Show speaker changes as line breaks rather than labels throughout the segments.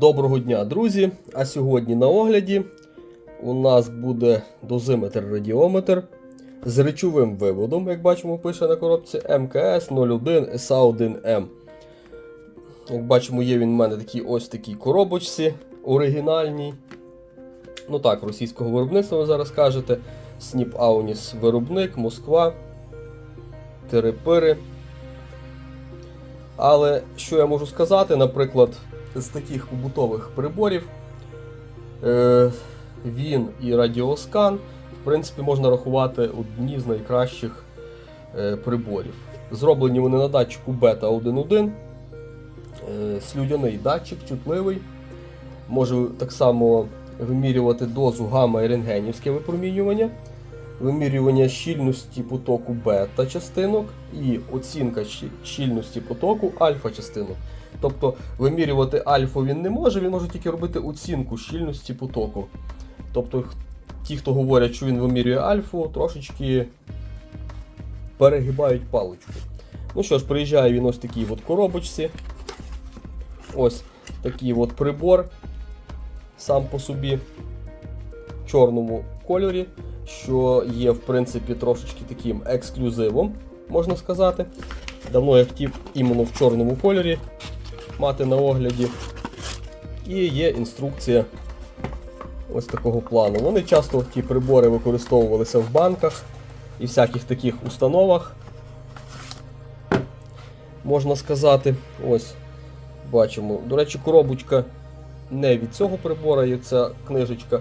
Доброго дня, друзі! А сьогодні на огляді у нас буде дозиметр-радіометр з речовим виводом, як бачимо, пише на коробці МКС 01 SA1M. Як бачимо, є він в мене такий ось такій коробочці оригінальній. Ну так, російського виробництва ви зараз кажете. Сніп Ауніс виробник, Москва, Терепири. Але що я можу сказати, наприклад, з таких побутових приборів е, він і радіоскан, в принципі, можна рахувати одні з найкращих е, приборів. Зроблені вони на датчику Бета 1.1. Е, слюдяний датчик, чутливий. Може так само вимірювати дозу гамма і рентгенівське випромінювання вимірювання щільності потоку бета частинок і оцінка щільності потоку альфа частинок. Тобто вимірювати альфу він не може, він може тільки робити оцінку щільності потоку. Тобто ті, хто говорять, що він вимірює альфу, трошечки перегибають паличку. Ну що ж, приїжджає він ось такій от коробочці. Ось такий от прибор сам по собі чорному кольорі, що є, в принципі, трошечки таким ексклюзивом, можна сказати. Давно я хотів іменно в чорному кольорі мати на огляді. І є інструкція ось такого плану. Вони часто ті прибори використовувалися в банках і всяких таких установах. Можна сказати, ось бачимо. До речі, коробочка не від цього прибора є ця книжечка,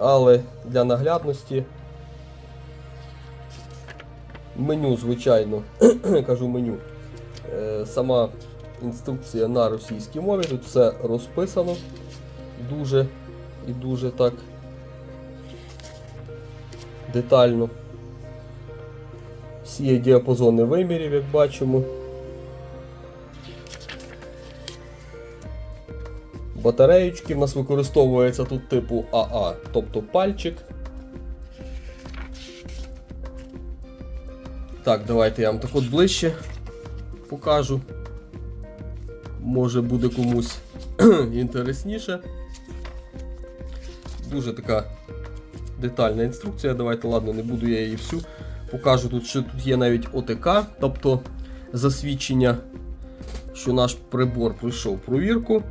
але для наглядності меню, звичайно, кажу меню. Е, Сама інструкція на російській мові, тут все розписано дуже і дуже так детально. Всі є діапазони вимірів, як бачимо. Батареєчки в нас використовується тут типу АА, тобто пальчик. Так, давайте я вам так от ближче покажу. Може буде комусь інтересніше. Дуже така детальна інструкція. Давайте, ладно, не буду я її всю. Покажу тут, що тут є навіть ОТК, тобто засвідчення, що наш прибор пройшов провірку.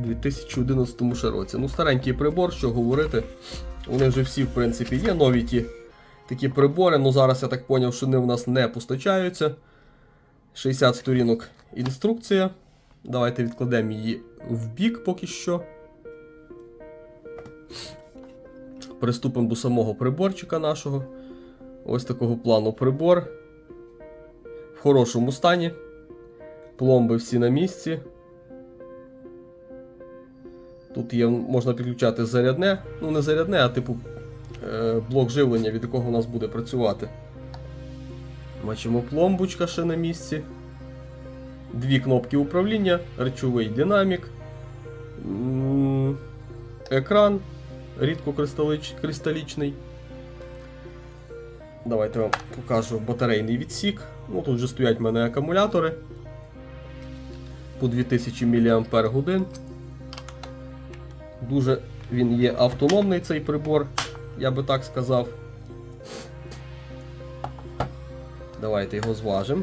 У 2011 році. Ну, старенький прибор, що говорити. Вони вже всі, в принципі, є нові ті такі прибори. Ну зараз я так зрозумів, що вони в нас не постачаються. 60 сторінок інструкція. Давайте відкладемо її в бік поки що. Приступимо до самого приборчика нашого. Ось такого плану прибор. В хорошому стані. Пломби всі на місці. Тут є, можна підключати зарядне, ну не зарядне, а типу е, блок живлення, від якого у нас буде працювати. Бачимо, пломбочка ще на місці. Дві кнопки управління, речовий динамік, екран рідкокристалічний. Давайте вам покажу батарейний відсік. Ну, Тут вже стоять в мене акумулятори по 2000 мАч. Дуже він є автономний цей прибор, я би так сказав. Давайте його зважимо.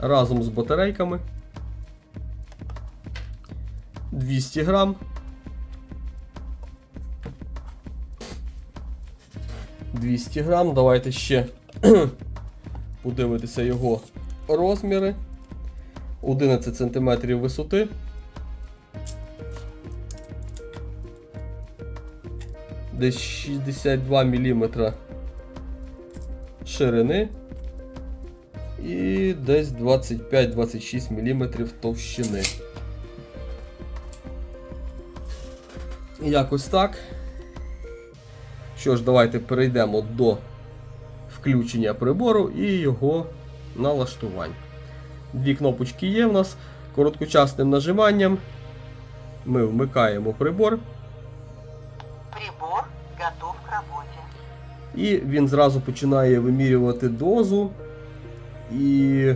Разом з батарейками. 200 грам. 200 грам. Давайте ще подивитися його розміри. 11 см висоти. Десь 62 мм ширини і десь 25-26 мм товщини. Якось так. Що ж, давайте перейдемо до включення прибору і його налаштувань. Дві кнопочки є в нас. Короткочасним нажиманням ми вмикаємо прибор. І він зразу починає вимірювати дозу і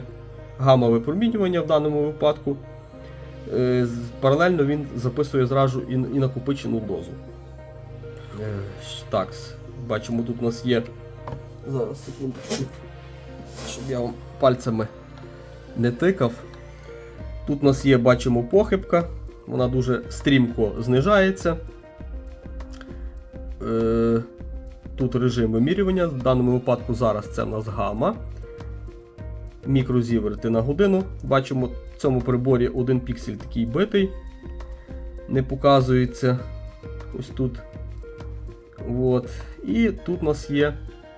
гамма випромінювання в даному випадку. е, паралельно він записує зразу і, накопичену дозу. Е, Так, бачимо, тут у нас є. Зараз секундочку. Щоб я вам пальцями не тикав. Тут у нас є, бачимо, похибка. Вона дуже стрімко знижається. Е, Тут режим вимірювання. В даному випадку зараз це в нас гама. Мікрозіверти на годину. Бачимо, в цьому приборі один піксель такий битий. Не показується. Ось тут. От. І тут у нас є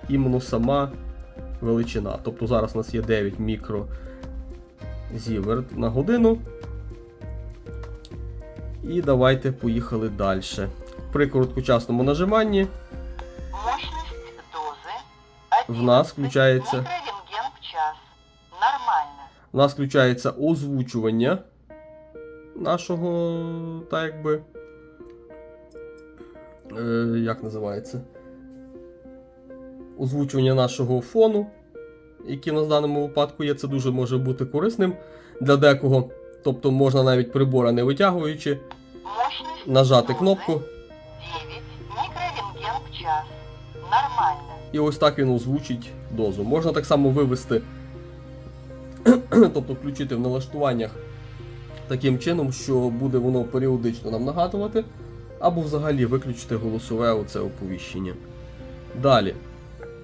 іменно сама величина. Тобто зараз у нас є 9 мікрозіверт на годину. І давайте поїхали далі. При короткочасному нажиманні В нас
11
включается-
микрорентген в
у нас включається озвучування нашого, так якби. Е, як називається? Озвучування нашого фону, який у нас в даному випадку є, це дуже може бути корисним для декого. Тобто можна навіть прибора не витягуючи, нажати кнопку, і ось так він озвучить дозу. Можна так само вивести, тобто включити в налаштуваннях таким чином, що буде воно періодично нам нагадувати, або взагалі виключити голосове оце оповіщення. Далі,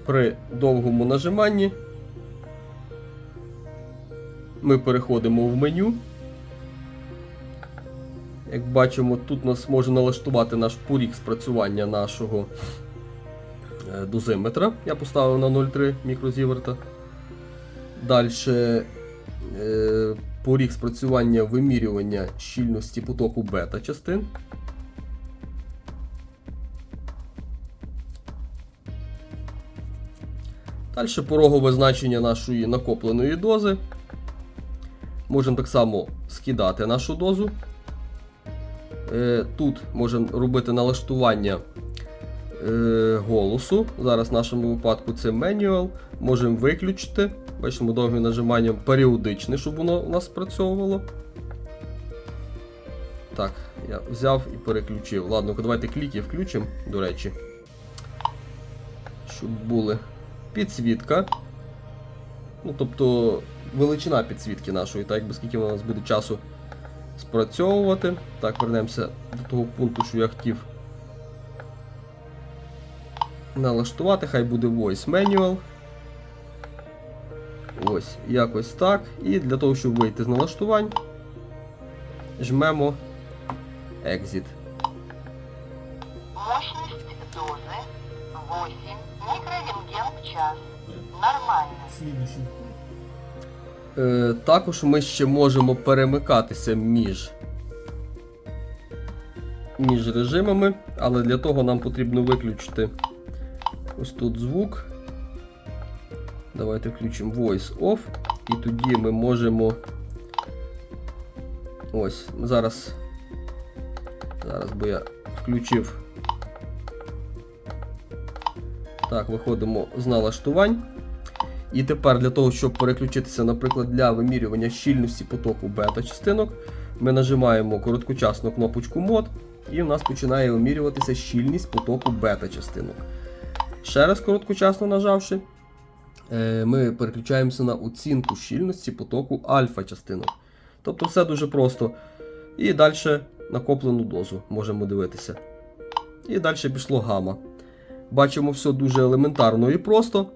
при довгому нажиманні ми переходимо в меню. Як бачимо, тут нас може налаштувати наш поріг спрацювання нашого дозиметра. Я поставив на 0,3 мікрозіверта. Далі е, поріг спрацювання вимірювання щільності потоку бета частин. Далі порогове значення нашої накопленої дози. Можемо так само скидати нашу дозу. Е, Тут можемо робити налаштування е, голосу. Зараз в нашому випадку це менюал. Можемо виключити. Бачимо довгим нажиманням періодичне, щоб воно у нас спрацьовувало. Так, я взяв і переключив. Ладно, давайте кліки включимо, до речі. Щоб були підсвітка. Ну, тобто величина підсвітки нашої, так якби скільки вона у нас буде часу спрацьовувати. Так, вернемося до того пункту, що я хотів налаштувати. Хай буде Voice Manual. Ось, якось так. І для того, щоб вийти з налаштувань, жмемо Exit.
Мощность дозы 8 микрорентген в час. Нормально.
Е, також ми ще можемо перемикатися між, між режимами, але для того нам потрібно виключити ось тут звук. Давайте включимо Voice Off, і тоді ми можемо. Ось, зараз. Зараз, бо я включив. Так, виходимо з налаштувань. І тепер для того, щоб переключитися, наприклад, для вимірювання щільності потоку бета-частинок, ми нажимаємо короткочасну кнопочку мод, і в нас починає вимірюватися щільність потоку бета-частинок. Ще раз короткочасно нажавши, е, ми переключаємося на оцінку щільності потоку альфа-частинок. Тобто все дуже просто. І далі накоплену дозу можемо дивитися. І далі пішло гама. Бачимо все дуже елементарно і просто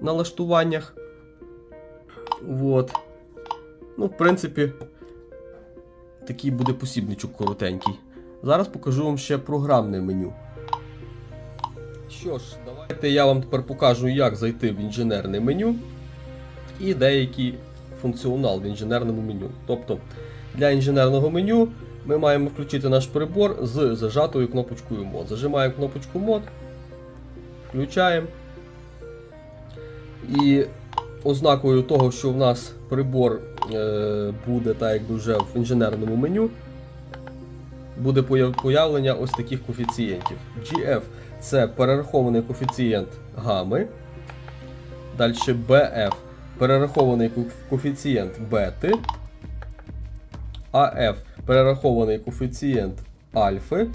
в налаштуваннях. Вот. Ну, в принципі, такий буде посібничок коротенький. Зараз покажу вам ще програмне меню. Що ж, давайте я вам тепер покажу, як зайти в інженерне меню і деякий функціонал в інженерному меню. Тобто, для інженерного меню ми маємо включити наш прибор з зажатою кнопочкою мод. Зажимаємо кнопочку мод, включаємо. І ознакою того, що в нас прибор е, буде так якби вже в інженерному меню, буде появлення ось таких коефіцієнтів. GF це перерахований коефіцієнт гами. Далі BF перерахований коефіцієнт бети. AF перерахований коефіцієнт альфи.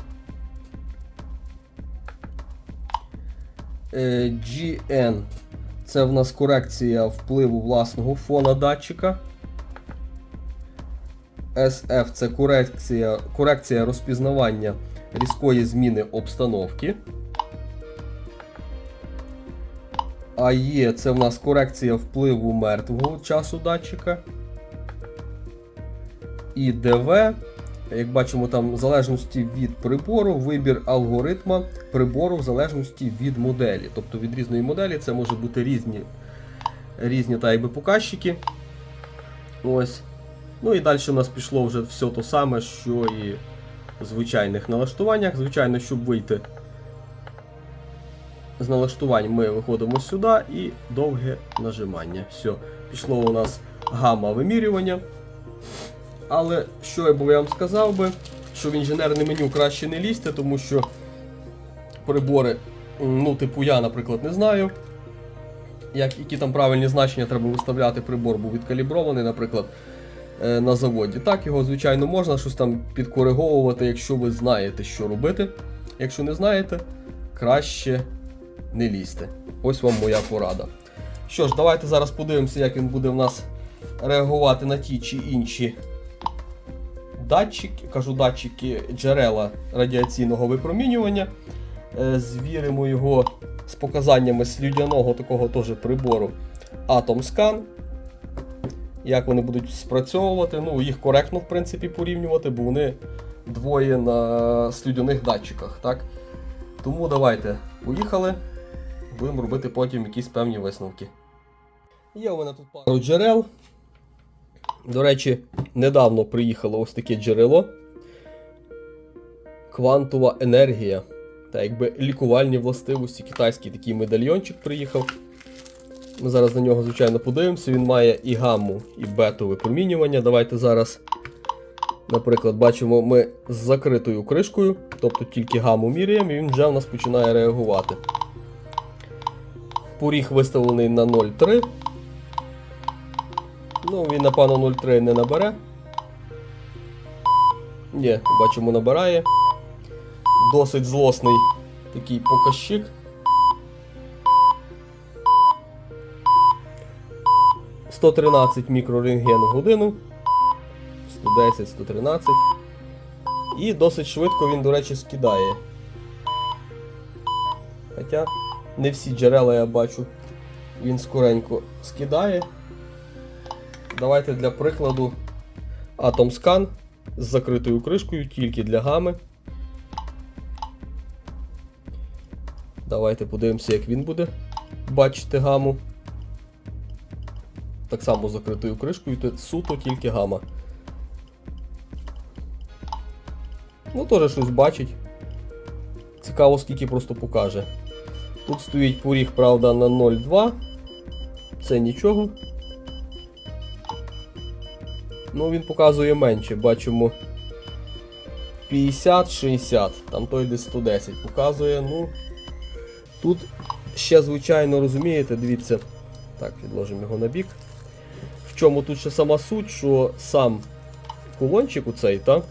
Е, GN це в нас корекція впливу власного фона датчика. SF це корекція, корекція розпізнавання різкої зміни обстановки. А є це в нас корекція впливу мертвого часу датчика. І ДВ, як бачимо, там в залежності від прибору, вибір алгоритма прибору в залежності від моделі. Тобто від різної моделі це може бути різні, різні та якби показчики. Ось. Ну і далі у нас пішло вже все то саме, що і в звичайних налаштуваннях. Звичайно, щоб вийти з налаштувань, ми виходимо сюди і довге нажимання. Все, пішло у нас гамма вимірювання. Але що я би вам сказав би, що в інженерне меню краще не лізти, тому що прибори, ну, типу я, наприклад, не знаю. Як, які там правильні значення треба виставляти, прибор був відкалібрований, наприклад, е, на заводі. Так, його, звичайно, можна щось там підкориговувати, якщо ви знаєте, що робити. Якщо не знаєте, краще не лізьте. Ось вам моя порада. Що ж, давайте зараз подивимося, як він буде в нас реагувати на ті чи інші датчики, кажу датчики джерела радіаційного випромінювання. Е, Звіримо його з показаннями слюдяного такого теж прибору AtomScan. Як вони будуть спрацьовувати. Ну, їх коректно, в принципі, порівнювати, бо вони двоє на слюдяних датчиках. Так? Тому давайте, поїхали. Будемо робити потім якісь певні висновки. Є у мене тут пару джерел. До речі, недавно приїхало ось таке джерело. Квантова енергія. Та якби лікувальні властивості, китайський такий медальйончик приїхав. Ми зараз на нього, звичайно, подивимося. Він має і гамму, і бету випромінювання. Давайте зараз, наприклад, бачимо ми з закритою кришкою, тобто тільки гамму міряємо, і він вже в нас починає реагувати. Поріг виставлений на 0,3. Ну, він, напевно, 0,3 не набере. Ні, бачимо, набирає. Досить злосний такий показчик. «113 мікрорентген в годину. 110, 113. І досить швидко він, до речі, скидає. Хоча не всі джерела я бачу. Він скоренько скидає. Давайте для прикладу AtomScan з закритою кришкою тільки для гами. Давайте подивимося, як він буде бачити гаму. Так само з закритою кришкою, суто тільки гама. Ну, теж щось бачить. Цікаво, скільки просто покаже. Тут стоїть поріг, правда, на 0,2. Це нічого. Ну, він показує менше, бачимо 50-60, там той десь 110 показує. Ну, Тут ще, звичайно, розумієте, дивіться. Так, відложимо його на бік. В чому тут ще сама суть, що сам кулончик у цей, та,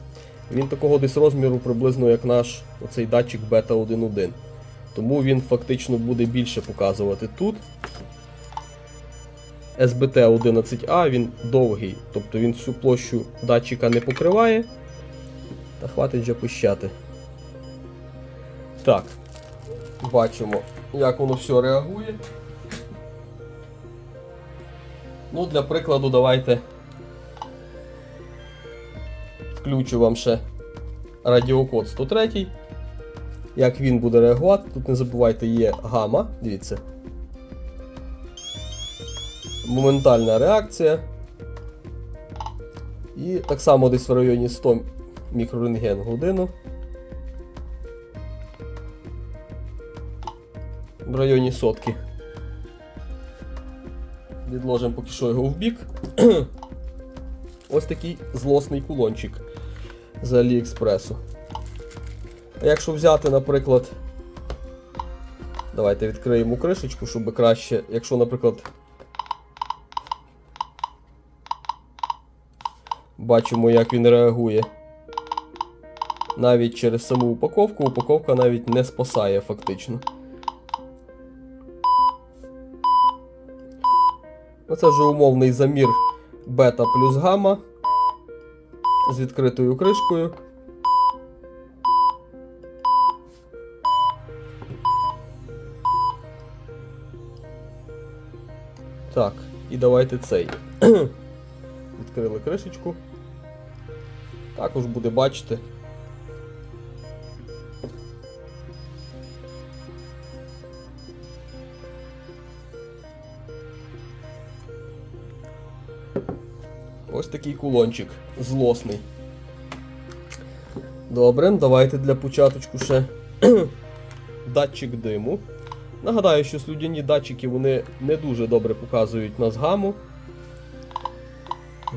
він такого десь розміру приблизно як наш оцей датчик бета 1.1. Тому він фактично буде більше показувати тут. SBT11A він довгий, тобто він всю площу датчика не покриває. Та хватить вже пищати. Так, бачимо, як воно все реагує. Ну, для прикладу, давайте включу вам ще радіокод 103. Як він буде реагувати, тут не забувайте, є гама, дивіться. Моментальна реакція. І так само десь в районі 100 мікрорентген годину. В районі сотки. Відложимо поки що його в бік. Ось такий злосний кулончик з Аліекспресу. Якщо взяти, наприклад, давайте відкриємо кришечку, щоб краще, якщо, наприклад, бачимо, як він реагує навіть через саму упаковку, упаковка навіть не спасає фактично. Оце вже умовний замір бета плюс гамма з відкритою кришкою. Так, і давайте цей. Відкрили кришечку. Також буде бачити. Ось такий кулончик злосний. Добре, давайте для початочку ще датчик диму. Нагадаю, що слюдяні датчики вони не дуже добре показують нас гаму.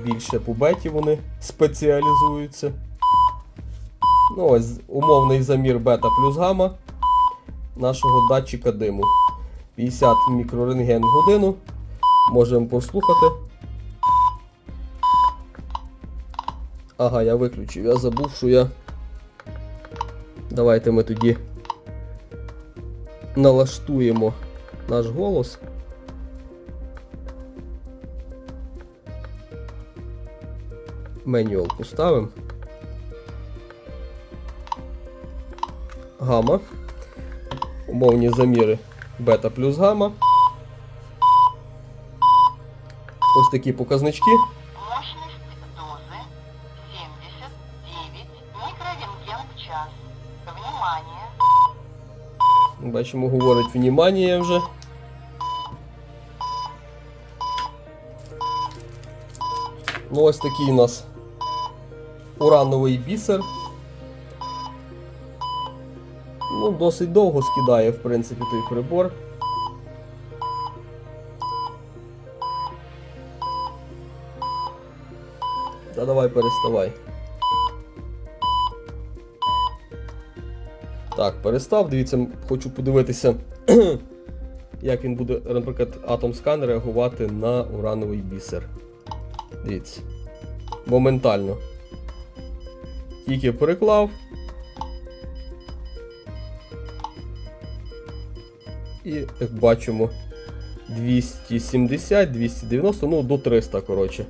Більше по беті вони спеціалізуються. Ну ось умовний замір бета плюс гама нашого датчика диму. 50 мікрорентген в годину. Можемо послухати. Ага, я виключив. Я забув, що я. Давайте ми тоді налаштуємо наш голос. Менюал поставимо. Гама. Умовні заміри бета плюс гама. Ось такі показнички. Бачимо, говорить внімання вже. Ну, ось такий у нас урановий бісер. Ну, досить довго скидає, в принципі, той прибор. Та давай переставай. Так, перестав. Дивіться, хочу подивитися, як він буде, наприклад, атом скан реагувати на урановий бісер. Дивіться. Моментально. Тільки переклав. І, як бачимо, 270, 290, ну до 300, коротше.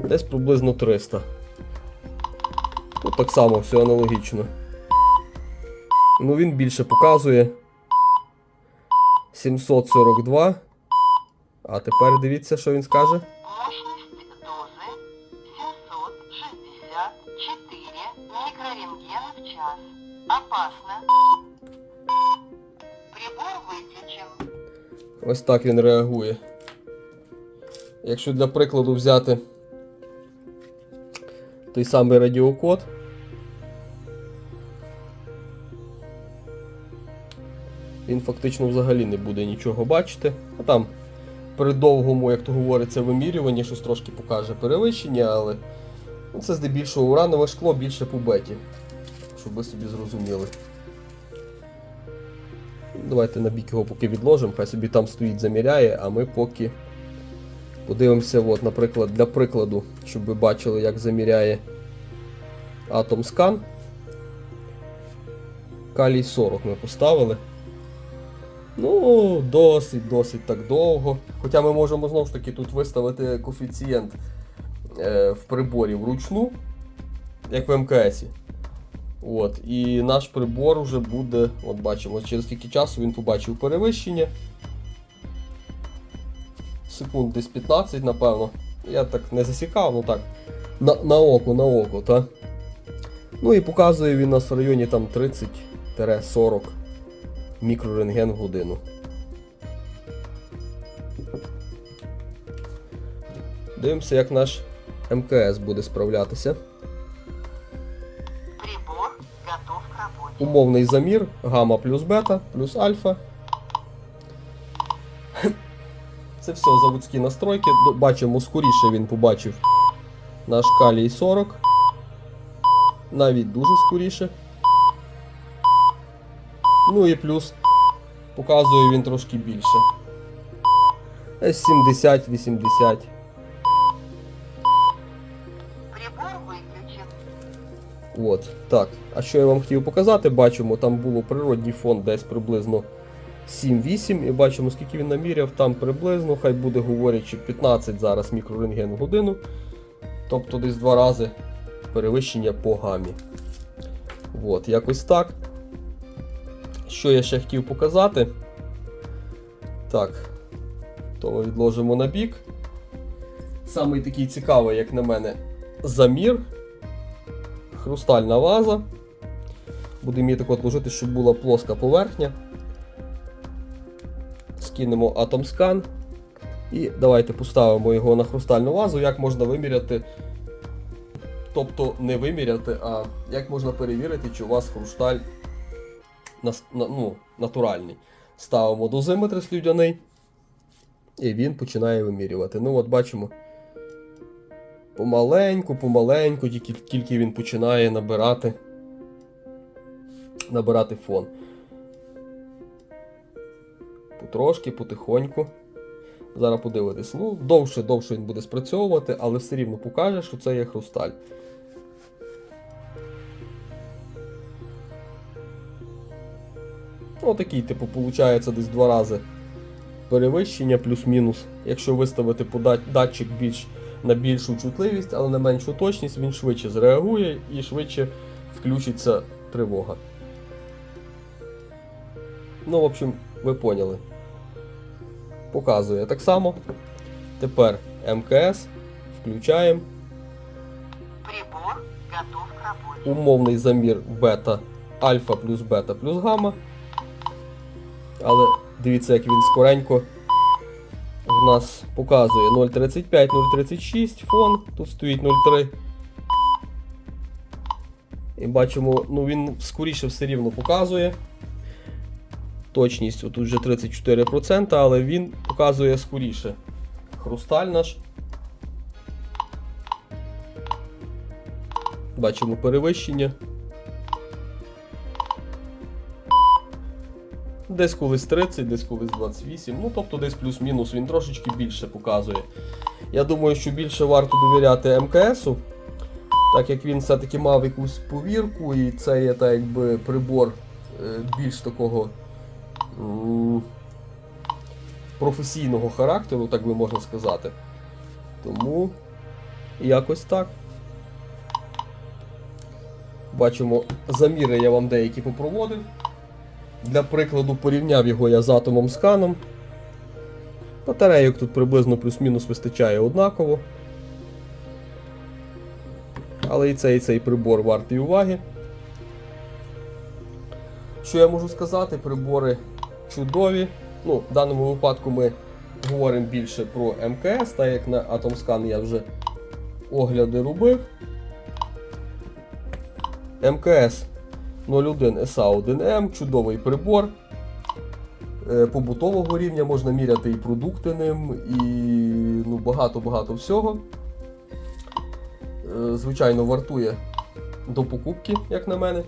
Десь приблизно 300. Так само все аналогічно. Ну він більше показує. 742. А тепер дивіться, що він скаже.
Мощность дозы 764 микрорентгена в час. Опасно. Прибор выключен.
Ось так він реагує. Якщо для прикладу взяти той самий радіокод. Він фактично взагалі не буде нічого бачити. А там при довгому, як то говориться, вимірюванні щось трошки покаже перевищення, але ну, це здебільшого уранове шкло більше по беті. Щоб ви собі зрозуміли. Давайте на бік його поки відложимо, хай собі там стоїть, заміряє, а ми поки подивимося, от, наприклад, для прикладу, щоб ви бачили, як заміряє Atom Scan. Калій 40 ми поставили. Ну, досить, досить так довго. Хоча ми можемо знову ж таки тут виставити коефіцієнт е, в приборі вручну, як в МКСі. От, і наш прибор вже буде, от бачимо, через скільки часу він побачив перевищення. Секунд десь 15, напевно. Я так не засікав, ну так. На, на око, на око, та. Ну і показує він нас в районі там 30-40 мікрорентген в годину. Дивимося, як наш МКС буде справлятися.
Прибор готов к работе.
умовний замір, гамма плюс бета, плюс альфа. Це все заводські настройки. Бачимо, скоріше він побачив наш калій 40. Навіть дуже скоріше. Ну і плюс показує він трошки більше. 70-80. От, так. А що я вам хотів показати, бачимо, там був природній фон десь приблизно 7-8. І бачимо, скільки він наміряв, там приблизно, хай буде говорячи, 15 зараз мікрорентген в годину. Тобто десь два рази перевищення по гамі. От, якось так. Що я ще хотів показати? Так, то відложимо на бік. Самий такий цікавий, як на мене, замір. Хрустальна ваза. Будемо її так от ложити, щоб була плоска поверхня. Скинемо атомскан. І давайте поставимо його на хрустальну вазу, як можна виміряти. Тобто не виміряти, а як можна перевірити, чи у вас хрусталь ну, натуральний. Ставимо дозиметр слюдяний. І він починає вимірювати. Ну, от бачимо. Помаленьку, помаленьку, тільки, тільки він починає набирати. Набирати фон. Потрошки, потихоньку. Зараз подивитись. Ну, довше, довше він буде спрацьовувати, але все рівно покаже, що це є хрусталь. Отакий, типу, виходить десь два рази перевищення плюс-мінус. Якщо виставити датчик більш на більшу чутливість, але на меншу точність, він швидше зреагує і швидше включиться тривога. Ну, в общем, ви поняли. Показує так само. Тепер МКС. Включаємо.
Прибор готов к работе.
Умовний замір бета альфа плюс бета плюс гамма. Але дивіться, як він скоренько в нас показує 0.35, 0.36 фон, тут стоїть 0.3. І бачимо, ну він скоріше все рівно показує. Точність тут вже 34%, але він показує скоріше. Хрусталь наш. Бачимо перевищення. Десь колись 30, десь колись 28, ну тобто десь плюс-мінус він трошечки більше показує. Я думаю, що більше варто довіряти МКСу, так як він все-таки мав якусь повірку, і це є так якби прибор е, більш такого професійного характеру, так би можна сказати. Тому якось так. Бачимо, заміри я вам деякі попроводив. Для прикладу порівняв його я з атомом сканом. Батарейок тут приблизно плюс-мінус вистачає однаково. Але і цей і цей прибор вартий уваги. Що я можу сказати? Прибори чудові. Ну, в даному випадку ми говоримо більше про МКС, так як на AtomScan я вже огляди робив. МКС 01 SA1M, чудовий прибор. Е, Побутового рівня можна міряти і продукти ним, і ну, багато-багато всього. Е, Звичайно, вартує до покупки, як на мене.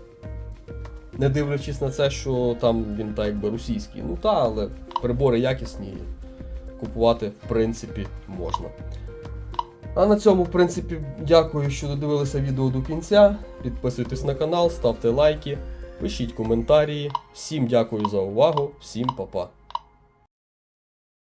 Не дивлячись на це, що там він так якби російський. Ну та, але прибори якісні. Купувати, в принципі, можна. А на цьому, в принципі, дякую, що додивилися відео до кінця. Підписуйтесь на канал, ставте лайки, пишіть коментарі. Всім дякую за увагу, всім па-па.